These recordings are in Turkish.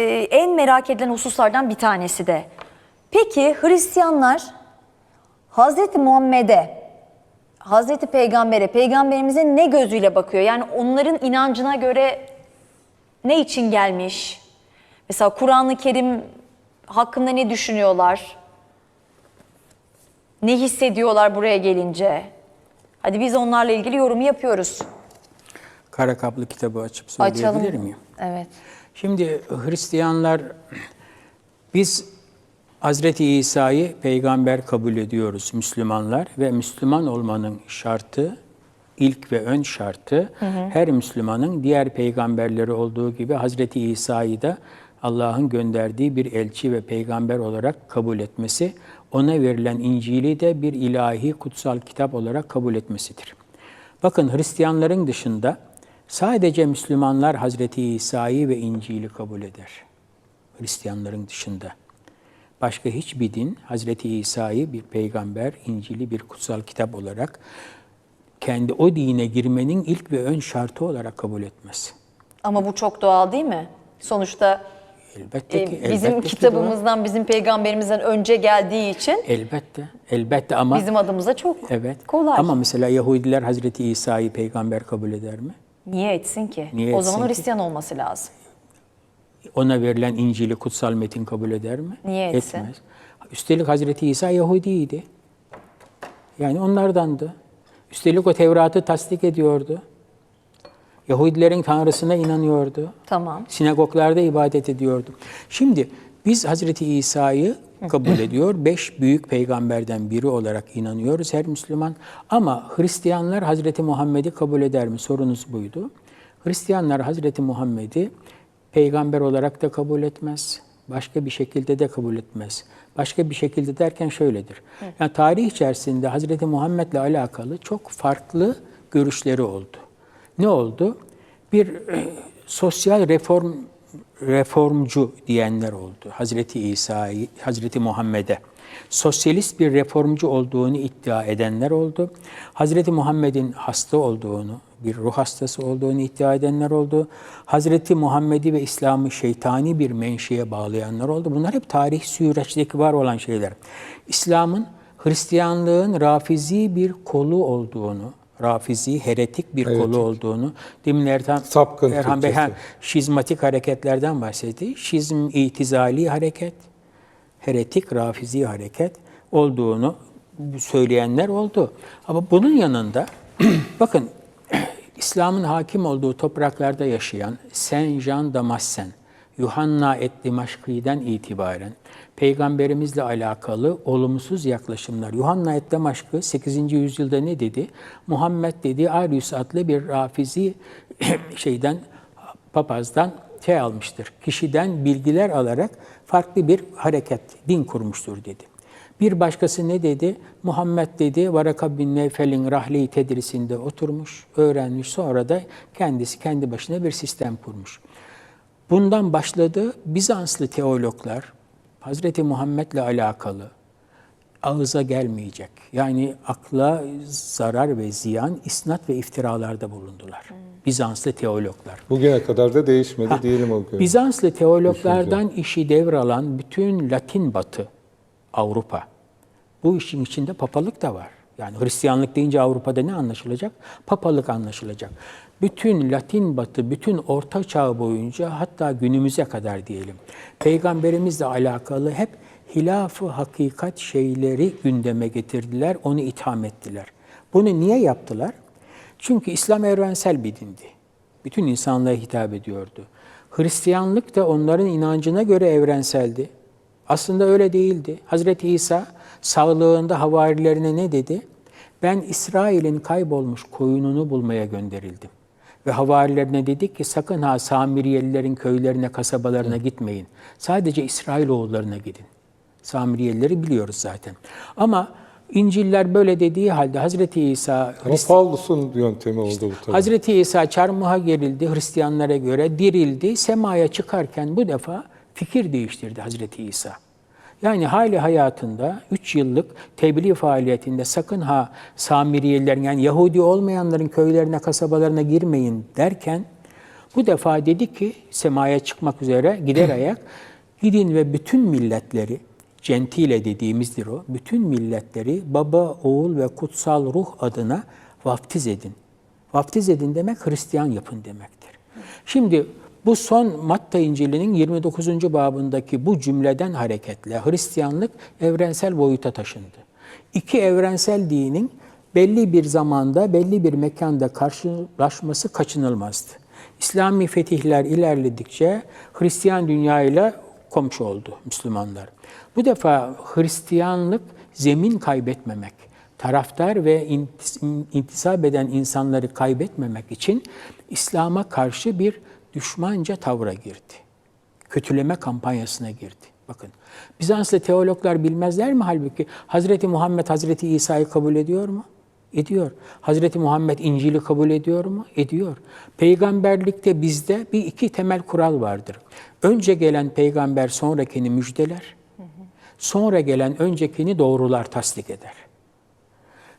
Ee, en merak edilen hususlardan bir tanesi de. Peki Hristiyanlar Hazreti Muhammed'e, Hazreti Peygamber'e, Peygamberimize ne gözüyle bakıyor? Yani onların inancına göre ne için gelmiş? Mesela Kur'an-ı Kerim hakkında ne düşünüyorlar? Ne hissediyorlar buraya gelince? Hadi biz onlarla ilgili yorum yapıyoruz. Kara kaplı kitabı açıp söyleyebilir miyim? Evet. Şimdi Hristiyanlar biz Hazreti İsa'yı peygamber kabul ediyoruz Müslümanlar ve Müslüman olmanın şartı ilk ve ön şartı her Müslümanın diğer peygamberleri olduğu gibi Hazreti İsa'yı da Allah'ın gönderdiği bir elçi ve peygamber olarak kabul etmesi, ona verilen İncil'i de bir ilahi kutsal kitap olarak kabul etmesidir. Bakın Hristiyanların dışında sadece Müslümanlar Hazreti İsa'yı ve İncil'i kabul eder. Hristiyanların dışında. Başka hiçbir din Hazreti İsa'yı bir peygamber, İncil'i bir kutsal kitap olarak kendi o dine girmenin ilk ve ön şartı olarak kabul etmez. Ama bu çok doğal değil mi? Sonuçta Elbette e, ki. bizim elbette ki kitabımızdan, bizim peygamberimizden önce geldiği için doğru. elbette, elbette ama bizim adımıza çok evet. kolay. Ama mesela Yahudiler Hazreti İsa'yı peygamber kabul eder mi? Niye etsin ki? Niye o etsin zaman ki? Hristiyan olması lazım. Ona verilen İncil'i kutsal metin kabul eder mi? Niye etsin? Etmez. Üstelik Hazreti İsa Yahudiydi. Yani onlardandı. Üstelik o Tevrat'ı tasdik ediyordu. Yahudilerin tanrısına inanıyordu. Tamam. Sinagoglarda ibadet ediyordu. Şimdi biz Hazreti İsa'yı kabul ediyor. Beş büyük peygamberden biri olarak inanıyoruz her Müslüman. Ama Hristiyanlar Hazreti Muhammed'i kabul eder mi? Sorunuz buydu. Hristiyanlar Hazreti Muhammed'i peygamber olarak da kabul etmez. Başka bir şekilde de kabul etmez. Başka bir şekilde derken şöyledir. Yani tarih içerisinde Hazreti Muhammed'le alakalı çok farklı görüşleri oldu. Ne oldu? Bir e, sosyal reform reformcu diyenler oldu. Hazreti İsa'yı, Hazreti Muhammed'e. Sosyalist bir reformcu olduğunu iddia edenler oldu. Hazreti Muhammed'in hasta olduğunu, bir ruh hastası olduğunu iddia edenler oldu. Hazreti Muhammed'i ve İslam'ı şeytani bir menşeye bağlayanlar oldu. Bunlar hep tarih süreçteki var olan şeyler. İslam'ın Hristiyanlığın rafizi bir kolu olduğunu, rafizi, heretik bir kolu Heretik. olduğunu, demin Erhan, Sapkın Erhan Bey ha, şizmatik hareketlerden bahsetti. Şizm itizali hareket, heretik, rafizi hareket olduğunu söyleyenler oldu. Ama bunun yanında bakın İslam'ın hakim olduğu topraklarda yaşayan Saint Jean Damascene, Yuhanna et Dimaşki'den itibaren peygamberimizle alakalı olumsuz yaklaşımlar. Yuhanna et Dimaşkı 8. yüzyılda ne dedi? Muhammed dedi Arius adlı bir rafizi şeyden papazdan şey almıştır. Kişiden bilgiler alarak farklı bir hareket, din kurmuştur dedi. Bir başkası ne dedi? Muhammed dedi Varaka bin Nevfel'in rahli tedrisinde oturmuş, öğrenmiş. Sonra da kendisi kendi başına bir sistem kurmuş. Bundan başladı Bizanslı teologlar Hazreti Muhammed'le alakalı ağıza gelmeyecek. Yani akla zarar ve ziyan, isnat ve iftiralarda bulundular. Bizanslı teologlar. Bugüne kadar da değişmedi Ha, diyelim o gün. Bizanslı teologlardan işi devralan bütün Latin Batı, Avrupa. Bu işin içinde papalık da var. Yani Hristiyanlık deyince Avrupa'da ne anlaşılacak? Papalık anlaşılacak. Bütün Latin Batı, bütün Orta Çağ boyunca hatta günümüze kadar diyelim. Peygamberimizle alakalı hep hilafı hakikat şeyleri gündeme getirdiler, onu itham ettiler. Bunu niye yaptılar? Çünkü İslam evrensel bir dindi. Bütün insanlığa hitap ediyordu. Hristiyanlık da onların inancına göre evrenseldi. Aslında öyle değildi. Hazreti İsa sağlığında havarilerine ne dedi? Ben İsrail'in kaybolmuş koyununu bulmaya gönderildim. Ve havarilerine dedik ki sakın ha Samiriyelilerin köylerine, kasabalarına gitmeyin. Sadece İsrailoğullarına gidin. Samiriyelileri biliyoruz zaten. Ama İncil'ler böyle dediği halde Hazreti İsa Paulus'un yöntemi oldu bu tabii. Hazreti İsa çarmıha gerildi Hristiyanlara göre, dirildi. Semaya çıkarken bu defa fikir değiştirdi Hazreti İsa. Yani hali hayatında 3 yıllık tebliğ faaliyetinde sakın ha Samiriyelilerin yani Yahudi olmayanların köylerine, kasabalarına girmeyin derken Bu defa dedi ki semaya çıkmak üzere gider ayak gidin ve bütün milletleri Gentile dediğimizdir o. Bütün milletleri baba, oğul ve kutsal ruh adına vaftiz edin. Vaftiz edin demek Hristiyan yapın demektir. Şimdi bu son Matta İncil'inin 29. babındaki bu cümleden hareketle Hristiyanlık evrensel boyuta taşındı. İki evrensel dinin belli bir zamanda, belli bir mekanda karşılaşması kaçınılmazdı. İslami fetihler ilerledikçe Hristiyan dünyayla komşu oldu Müslümanlar. Bu defa Hristiyanlık zemin kaybetmemek, taraftar ve intis- intisap eden insanları kaybetmemek için İslam'a karşı bir düşmanca tavra girdi. Kötüleme kampanyasına girdi. Bakın Bizanslı teologlar bilmezler mi halbuki Hazreti Muhammed Hazreti İsa'yı kabul ediyor mu? Ediyor. Hazreti Muhammed İncil'i kabul ediyor mu? Ediyor. Peygamberlikte bizde bir iki temel kural vardır. Önce gelen peygamber sonrakini müjdeler. Sonra gelen öncekini doğrular, tasdik eder.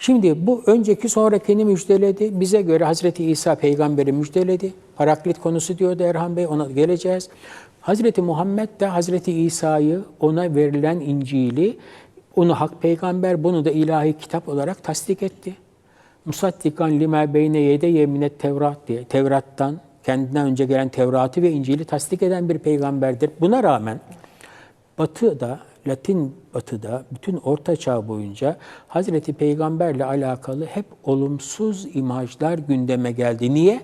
Şimdi bu önceki sonrakini müjdeledi. Bize göre Hazreti İsa peygamberi müjdeledi. Paraklit konusu diyordu Erhan Bey, ona geleceğiz. Hazreti Muhammed de Hazreti İsa'yı, ona verilen İncil'i, onu hak peygamber, bunu da ilahi kitap olarak tasdik etti. Musaddikan lima beyne yede yeminet Tevrat diye, Tevrat'tan, kendinden önce gelen Tevrat'ı ve İncil'i tasdik eden bir peygamberdir. Buna rağmen Batı'da, Latin Batı'da, bütün Orta Çağ boyunca Hazreti Peygamberle alakalı hep olumsuz imajlar gündeme geldi. Niye?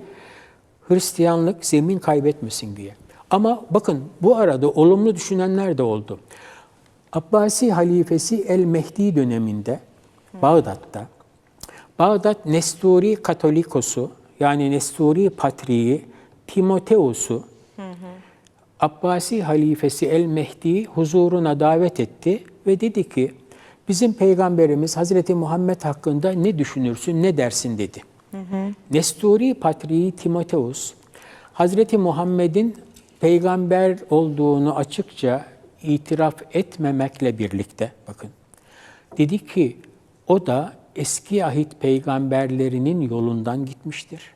Hristiyanlık zemin kaybetmesin diye. Ama bakın bu arada olumlu düşünenler de oldu. Abbasi halifesi El Mehdi döneminde Bağdat'ta Bağdat Nesturi Katolikosu yani Nesturi Patriği Timoteus'u Abbasi halifesi El Mehdi huzuruna davet etti ve dedi ki bizim peygamberimiz Hazreti Muhammed hakkında ne düşünürsün ne dersin dedi. Nesturi Patriği Timoteus Hazreti Muhammed'in peygamber olduğunu açıkça itiraf etmemekle birlikte bakın dedi ki o da eski ahit peygamberlerinin yolundan gitmiştir.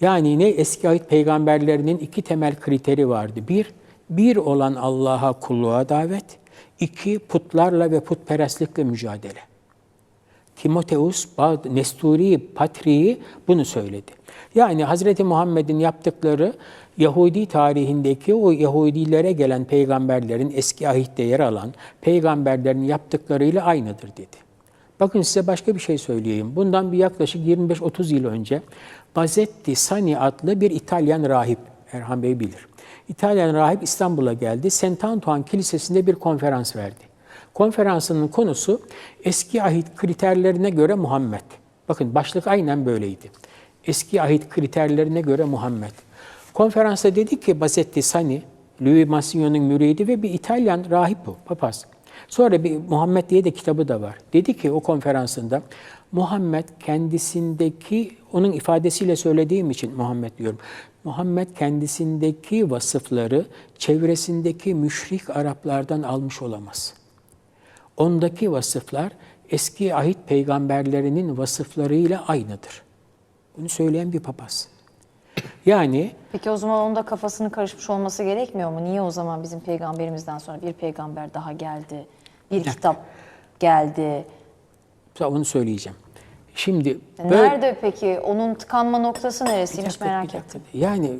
Yani ne eski ahit peygamberlerinin iki temel kriteri vardı. Bir, bir olan Allah'a kulluğa davet. İki, putlarla ve putperestlikle mücadele. Timoteus, Nesturi, Patriği bunu söyledi. Yani Hazreti Muhammed'in yaptıkları Yahudi tarihindeki o Yahudilere gelen peygamberlerin eski ahitte yer alan peygamberlerin yaptıklarıyla aynıdır dedi. Bakın size başka bir şey söyleyeyim. Bundan bir yaklaşık 25-30 yıl önce Bazetti Sani adlı bir İtalyan rahip, Erhan Bey bilir. İtalyan rahip İstanbul'a geldi. St. Antoine Kilisesi'nde bir konferans verdi. Konferansının konusu eski ahit kriterlerine göre Muhammed. Bakın başlık aynen böyleydi. Eski ahit kriterlerine göre Muhammed. Konferansta dedi ki Bazetti Sani, Louis Massigno'nun müridi ve bir İtalyan rahip bu, papaz. Sonra bir Muhammed diye de kitabı da var. Dedi ki o konferansında Muhammed kendisindeki onun ifadesiyle söylediğim için Muhammed diyorum. Muhammed kendisindeki vasıfları çevresindeki müşrik Araplardan almış olamaz. Ondaki vasıflar eski ahit peygamberlerinin vasıflarıyla aynıdır. Bunu söyleyen bir papaz. Yani Peki o zaman onda kafasının karışmış olması gerekmiyor mu? Niye o zaman bizim peygamberimizden sonra bir peygamber daha geldi, bir kitap geldi? onu söyleyeceğim. Şimdi Nerede peki? Onun tıkanma noktası neresiymiş dakika, merak bir ettim. dakika. Yani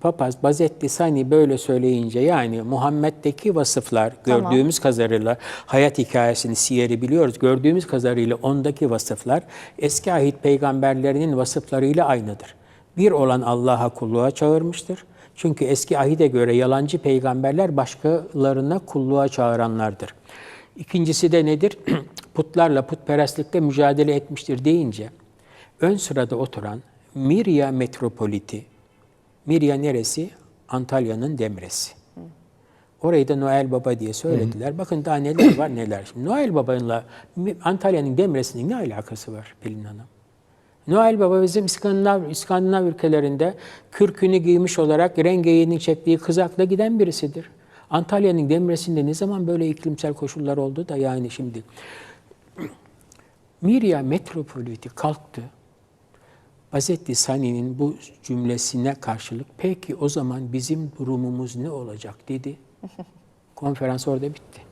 papaz Bazetti Sani böyle söyleyince yani Muhammed'deki vasıflar Tamam. gördüğümüz kadarıyla hayat hikayesini, siyeri biliyoruz. Gördüğümüz kadarıyla ondaki vasıflar eski ahit peygamberlerinin vasıflarıyla aynıdır. Bir olan Allah'a kulluğa çağırmıştır. Çünkü eski ahide göre yalancı peygamberler başkalarına kulluğa çağıranlardır. İkincisi de nedir? Putlarla putperestlikte mücadele etmiştir deyince ön sırada oturan Mirya metropoliti, Mirya neresi? Antalya'nın Demresi. Orayı da Noel Baba diye söylediler. Bakın daha neler var neler. Şimdi Noel Baba'yla Antalya'nın Demresi'nin ne alakası var Pelin Hanım? Noel Baba bizim İskandinav, İskandinav ülkelerinde kürkünü giymiş olarak rengeğini çektiği kızakla giden birisidir. Antalya'nın Demresi'nde ne zaman böyle iklimsel koşullar oldu da yani şimdi Mirya metropoliti kalktı. Bazetti Sani'nin bu cümlesine karşılık peki o zaman bizim durumumuz ne olacak dedi. Konferans orada bitti.